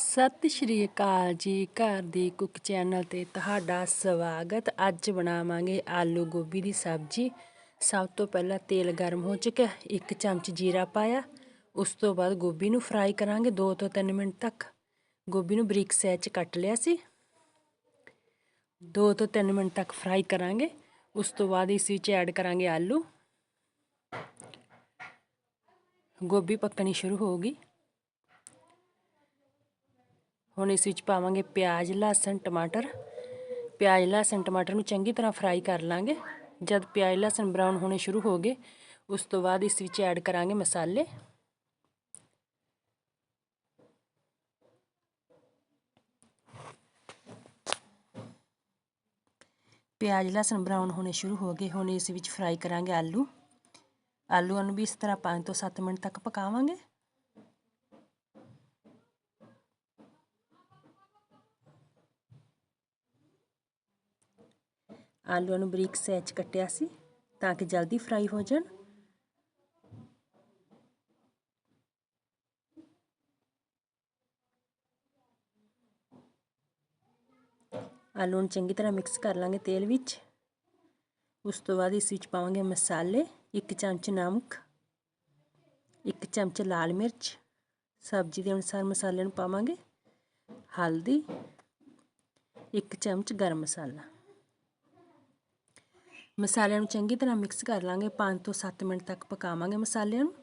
ਸਤਿ ਸ਼੍ਰੀ ਅਕਾਲ ਜੀ, ਘਰ ਦੀ ਕੁੱਕ ਚੈਨਲ ਤੇ ਤੁਹਾਡਾ ਸਵਾਗਤ। ਅੱਜ ਬਣਾਵਾਂਗੇ ਆਲੂ ਗੋਭੀ ਦੀ ਸਬਜ਼ੀ। ਸਭ ਤੋਂ ਪਹਿਲਾਂ ਤੇਲ ਗਰਮ ਹੋ ਚੁੱਕਿਆ, ਇੱਕ ਚਮਚ ਜੀਰਾ ਪਾਇਆ। ਉਸ ਤੋਂ ਬਾਅਦ ਗੋਭੀ ਨੂੰ ਫਰਾਈ ਕਰਾਂਗੇ 2 ਤੋਂ 3 ਮਿੰਟ ਤੱਕ। ਗੋਭੀ ਨੂੰ ਬਰੀਕ ਸਾਈਜ਼ 'ਚ ਕੱਟ ਲਿਆ ਸੀ। 2 ਤੋਂ 3 ਮਿੰਟ ਤੱਕ ਫਰਾਈ ਕਰਾਂਗੇ। ਉਸ ਤੋਂ ਬਾਅਦ ਇਸ ਵਿੱਚ ਐਡ ਕਰਾਂਗੇ ਆਲੂ। ਗੋਭੀ ਪੱਕਣੀ ਸ਼ੁਰੂ ਹੋ ਗਈ। ਹੁਣ ਇਸ ਵਿੱਚ ਪਾਵਾਂਗੇ ਪਿਆਜ਼, ਲਸਣ, ਟਮਾਟਰ। ਪਿਆਜ਼, ਲਸਣ, ਟਮਾਟਰ ਨੂੰ ਚੰਗੀ ਤਰ੍ਹਾਂ ਫਰਾਈ ਕਰ ਲਾਂਗੇ। ਜਦ ਪਿਆਜ਼, ਲਸਣ ਬਰਾਊਨ ਹੋਣੇ ਸ਼ੁਰੂ ਹੋ ਗਏ, ਉਸ ਤੋਂ ਬਾਅਦ ਇਸ ਵਿੱਚ ਐਡ ਕਰਾਂਗੇ ਮਸਾਲੇ। ਪਿਆਜ਼, ਲਸਣ ਬਰਾਊਨ ਹੋਣੇ ਸ਼ੁਰੂ ਹੋ ਗਏ। ਹੁਣ ਇਸ ਵਿੱਚ ਫਰਾਈ ਕਰਾਂਗੇ ਆਲੂ। ਆਲੂਆਂ ਨੂੰ ਵੀ ਇਸ ਤਰ੍ਹਾਂ 5 ਤੋਂ 7 ਮਿੰਟ ਤੱਕ ਪਕਾਵਾਂਗੇ। ਆਲੂਆਂ ਨੂੰ ਬਰੀਕ ਸੈਚ ਕੱਟਿਆ ਸੀ ਤਾਂ ਕਿ ਜਲਦੀ ਫਰਾਈ ਹੋ ਜਾਣ। ਆਲੂ ਨੂੰ ਚੰਗੀ ਤਰ੍ਹਾਂ ਮਿਕਸ ਕਰ ਲਾਂਗੇ ਤੇਲ ਵਿੱਚ। ਉਸ ਤੋਂ ਬਾਅਦ ਇਸ ਵਿੱਚ ਪਾਵਾਂਗੇ ਮਸਾਲੇ, ਇੱਕ ਚਮਚ ਨਮਕ, ਇੱਕ ਚਮਚ ਲਾਲ ਮਿਰਚ। ਸਬਜ਼ੀ ਦੇ ਅਨੁਸਾਰ ਮਸਾਲੇ ਨੂੰ ਪਾਵਾਂਗੇ। ਹਲਦੀ, ਇੱਕ ਚਮਚ ਗਰਮ ਮਸਾਲਾ। ਮਸਾਲਿਆਂ ਨੂੰ ਚੰਗੀ ਤਰ੍ਹਾਂ ਮਿਕਸ ਕਰ ਲਾਂਗੇ। 5 ਤੋਂ 7 ਮਿੰਟ ਤੱਕ ਪਕਾਵਾਂਗੇ ਮਸਾਲਿਆਂ ਨੂੰ।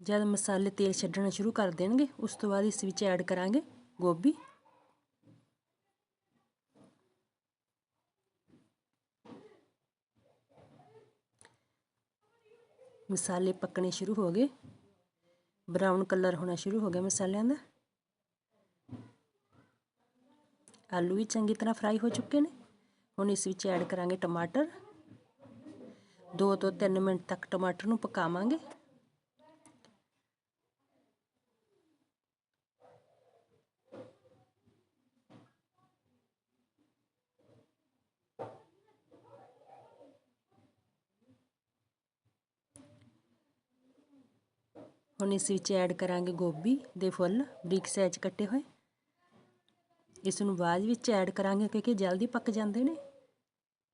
ਜਦ ਮਸਾਲੇ ਤੇਲ ਛੱਡਣਾ ਸ਼ੁਰੂ ਕਰ ਦੇਣਗੇ, ਉਸ ਤੋਂ ਬਾਅਦ ਇਸ ਵਿੱਚ ਐਡ ਕਰਾਂਗੇ ਗੋਭੀ। ਮਸਾਲੇ ਪੱਕਣੇ ਸ਼ੁਰੂ ਹੋ ਗਏ। ਬਰਾਊਨ ਕਲਰ ਹੋਣਾ ਸ਼ੁਰੂ ਹੋ ਗਿਆ ਮਸਾਲਿਆਂ ਦਾ। ਆਲੂ ਵੀ ਚੰਗੀ ਤਰ੍ਹਾਂ ਫਰਾਈ ਹੋ ਚੁੱਕੇ ਨੇ ਹੁਣ ਇਸ ਵਿੱਚ ਐਡ ਕਰਾਂਗੇ ਟਮਾਟਰ 2 ਤੋਂ 3 ਮਿੰਟ ਤੱਕ ਟਮਾਟਰ ਨੂੰ ਪਕਾਵਾਂਗੇ ਹੁਣ ਇਸ ਵਿੱਚ ਐਡ ਕਰਾਂਗੇ ਗੋਭੀ ਦੇ ਫੁੱਲ ਬਰੀਕ ਸਾਈਜ਼ ਕੱਟੇ ਹੋਏ ਇਸ ਨੂੰ ਬਾਅਦ ਵਿੱਚ ਐਡ ਕਰਾਂਗੇ ਕਿਉਂਕਿ ਜਲਦੀ ਪੱਕ ਜਾਂਦੇ ਨੇ।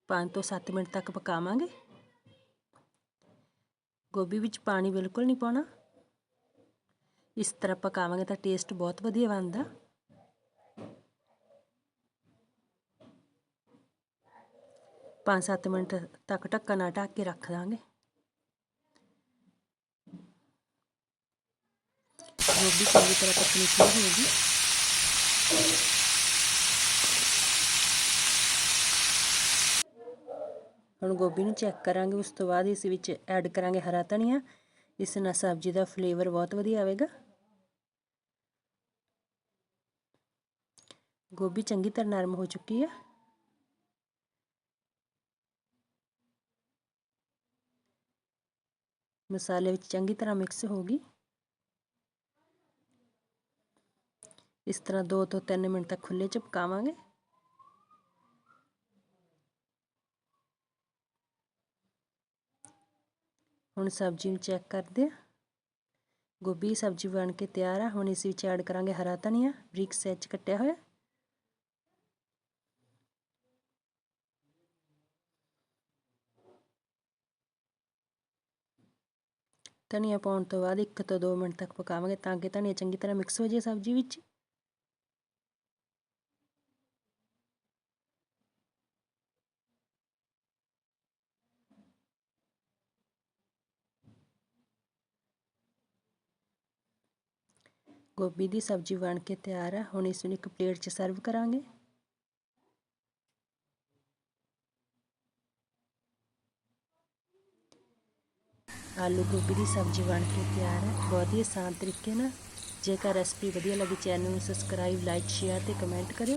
5 ਤੋਂ 7 ਮਿੰਟ ਤੱਕ ਪਕਾਵਾਂਗੇ। ਗੋਭੀ ਵਿੱਚ ਪਾਣੀ ਬਿਲਕੁਲ ਨਹੀਂ ਪਾਉਣਾ। ਇਸ ਤਰ੍ਹਾਂ ਪਕਾਵਾਂਗੇ ਤਾਂ ਟੇਸਟ ਬਹੁਤ ਵਧੀਆ ਬਣਦਾ। ਪੰਜ ਸੱਤ ਮਿੰਟ ਤੱਕ ਢੱਕਣ ਨਾਲ ਢੱਕ ਕੇ ਰੱਖ ਦਾਂਗੇ। ਗੋਭੀ ਚੰਗੀ ਤਰ੍ਹਾਂ ਪੱਕਣੀ ਸ਼ੁਰੂ ਹੋ ਗਈ। ਹੁਣ ਗੋਭੀ ਨੂੰ ਚੈੱਕ ਕਰਾਂਗੇ, ਉਸ ਤੋਂ ਬਾਅਦ ਇਸ ਵਿੱਚ ਐਡ ਕਰਾਂਗੇ ਹਰਾ ਧਨੀਆ। ਇਸ ਨਾਲ ਸਬਜ਼ੀ ਦਾ ਫਲੇਵਰ ਬਹੁਤ ਵਧੀਆ ਆਵੇਗਾ। ਗੋਭੀ ਚੰਗੀ ਤਰ੍ਹਾਂ ਨਰਮ ਹੋ ਚੁੱਕੀ ਹੈ ਮਸਾਲੇ ਵਿੱਚ ਚੰਗੀ ਤਰ੍ਹਾਂ ਮਿਕਸ ਹੋ ਗਈ। ਇਸ ਤਰ੍ਹਾਂ 2 ਤੋਂ 3 ਮਿੰਟ ਤੱਕ ਖੁੱਲੇ ਚ ਪਕਾਵਾਂਗੇ ਹੁਣ ਸਬਜ਼ੀ ਨੂੰ ਚੈੱਕ ਕਰਦੇ ਆ ਗੋਭੀ ਸਬਜ਼ੀ ਬਣ ਕੇ ਤਿਆਰ ਆ ਹੁਣ ਇਸ ਵਿੱਚ ਐਡ ਕਰਾਂਗੇ ਹਰਾ ਧਨੀਆ ਬਰੀਕ ਸਾਈਜ਼ ਕੱਟਿਆ ਹੋਇਆ ਧਨੀਆ ਪਾਉਣ ਤੋਂ ਬਾਅਦ 1 ਤੋਂ 2 ਮਿੰਟ ਤੱਕ ਪਕਾਵਾਂਗੇ ਤਾਂ ਕਿ ਧਨੀਆ ਚੰਗੀ ਤਰ੍ਹਾਂ ਮਿਕਸ ਹੋ ਜਾਏ ਸਬਜ਼ੀ ਵਿੱਚ ਗੋਭੀ ਦੀ ਸਬਜ਼ੀ ਬਣ ਕੇ ਤਿਆਰ ਹੈ ਹੁਣ ਇਸ ਨੂੰ ਇੱਕ ਪਲੇਟ 'ਚ ਸਰਵ ਕਰਾਂਗੇ ਆਲੂ ਗੋਭੀ ਦੀ ਸਬਜ਼ੀ ਬਣ ਕੇ ਤਿਆਰ ਹੈ ਬਹੁਤ ਹੀ ਆਸਾਨ ਤਰੀਕੇ ਨਾਲ ਜੇਕਰ ਰੈਸਪੀ ਵਧੀਆ ਲੱਗੀ ਚੈਨਲ ਨੂੰ ਸਬਸਕ੍ਰਾਈਬ ਲਾਈਕ ਸ਼ੇਅਰ ਤੇ ਕਮੈਂਟ ਕਰਿਓ